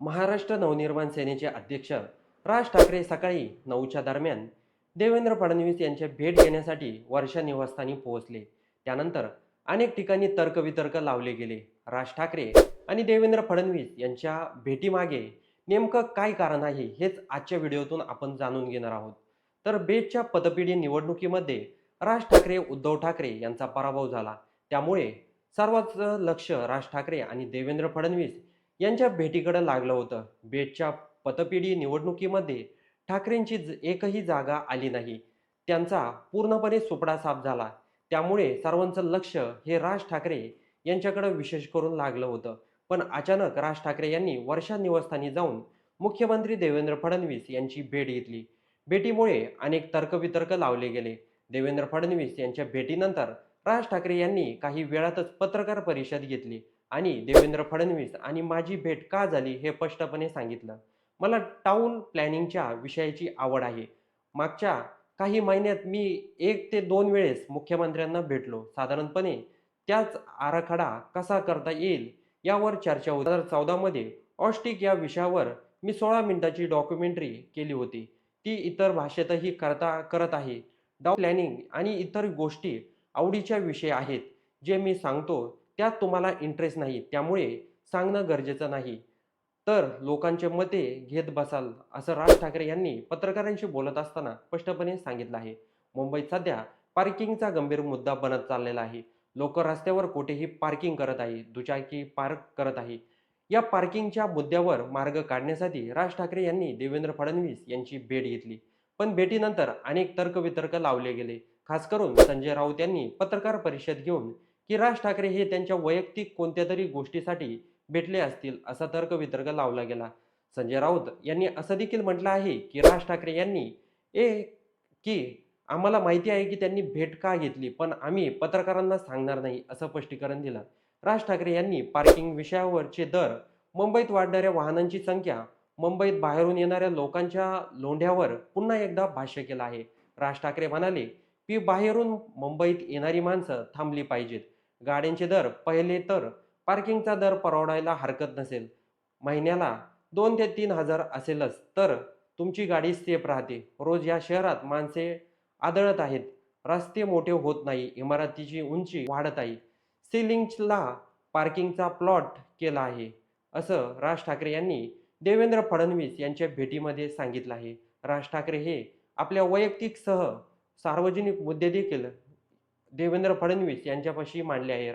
महाराष्ट्र नवनिर्माण सेनेचे अध्यक्ष राज ठाकरे सकाळी नऊच्या दरम्यान देवेंद्र फडणवीस यांच्या भेट घेण्यासाठी वर्षा निवासस्थानी पोहोचले. त्यानंतर अनेक ठिकाणी तर्कवितर्क लावले गेले. राज ठाकरे आणि देवेंद्र फडणवीस यांच्या भेटीमागे नेमकं काय कारण आहे हेच आजच्या व्हिडिओतून आपण जाणून घेणार आहोत. तर बेटच्या पदपिढी निवडणुकीमध्ये राज ठाकरे उद्धव ठाकरे यांचा पराभव झाला. त्यामुळे सर्वच लक्ष राज ठाकरे आणि देवेंद्र फडणवीस यांच्या भेटीकडे लागलं होतं. बेटच्या पतपिढी निवडणुकीमध्ये ठाकरेंची एकही जागा आली नाही. त्यांचा पूर्णपणे सुपडा साफ झाला. त्यामुळे सर्वांचं लक्ष हे राज ठाकरे यांच्याकडे विशेष करून लागलं होतं. पण अचानक राज ठाकरे यांनी वर्षा निवासस्थानी जाऊन मुख्यमंत्री देवेंद्र फडणवीस यांची भेट घेतली. भेटीमुळे अनेक तर्कवितर्क लावले गेले. देवेंद्र फडणवीस यांच्या भेटीनंतर राज ठाकरे यांनी काही वेळातच पत्रकार परिषद घेतली. आणि देवेंद्र फडणवीस आणि माझी भेट का झाली हे स्पष्टपणे सांगितलं. मला टाऊन प्लॅनिंगच्या विषयाची आवड आहे. मागच्या काही महिन्यात मी एक ते दोन वेळेस मुख्यमंत्र्यांना भेटलो. साधारणपणे त्याच आराखडा कसा करता येईल यावर चर्चा होती. दोन हजार चौदामध्ये ऑस्टिक या विषयावर मी सोळा मिनिटाची डॉक्युमेंटरी केली होती. ती इतर भाषेतही करता करत आहे. डाऊन प्लॅनिंग आणि इतर गोष्टी आवडीच्या विषय आहेत जे मी सांगतो त्यात तुम्हाला इंटरेस्ट नाही. त्यामुळे सांगणं गरजेचं नाही. तर लोकांचे मते घेत बसाल असं राज ठाकरे यांनी पत्रकारांशी बोलत असताना स्पष्टपणे सांगितलं आहे. मुंबईत सध्या पार्किंगचा गंभीर मुद्दा बनत चाललेला आहे. लोक रस्त्यावर कुठेही पार्किंग करत आहे दुचाकी पार्क करत आहे. या पार्किंगच्या मुद्द्यावर मार्ग काढण्यासाठी राज ठाकरे यांनी देवेंद्र फडणवीस यांची भेट घेतली. पण भेटीनंतर अनेक तर्कवितर्क लावले गेले. खास करून संजय राऊत यांनी पत्रकार परिषद घेऊन की राज ठाकरे हे त्यांच्या वैयक्तिक कोणत्या तरी गोष्टीसाठी भेटले असतील असा तर्कवितर्क लावला गेला. संजय राऊत यांनी असं देखील म्हटलं आहे की राज ठाकरे यांनी ए की आम्हाला माहिती आहे की त्यांनी भेट का घेतली पण आम्ही पत्रकारांना सांगणार नाही असं स्पष्टीकरण दिलं. राज ठाकरे यांनी पार्किंग विषयावरचे दर मुंबईत वाढणाऱ्या वाहनांची संख्या मुंबईत बाहेरून येणाऱ्या लोकांच्या लोंढ्यावर पुन्हा एकदा भाष्य केलं आहे. राज ठाकरे म्हणाले की बाहेरून मुंबईत येणारी माणसं थांबली पाहिजेत. गाड्यांचे दर पहिले तर पार्किंगचा दर परवडायला हरकत नसेल. महिन्याला दोन ते तीन हजार असेलच तर तुमची गाडी सेफ राहते. रोज या शहरात माणसे आदळत आहेत. रस्ते मोठे होत नाही इमारतीची उंची वाढत आहे. सिलिंगला पार्किंगचा प्लॉट केला आहे असं राज ठाकरे यांनी देवेंद्र फडणवीस यांच्या भेटीमध्ये सांगितलं आहे. राज ठाकरे हे आपल्या वैयक्तिकसह सार्वजनिक मुद्दे देखील देवेंद्र फडणवीस यांच्यापाशी मांडले आहे.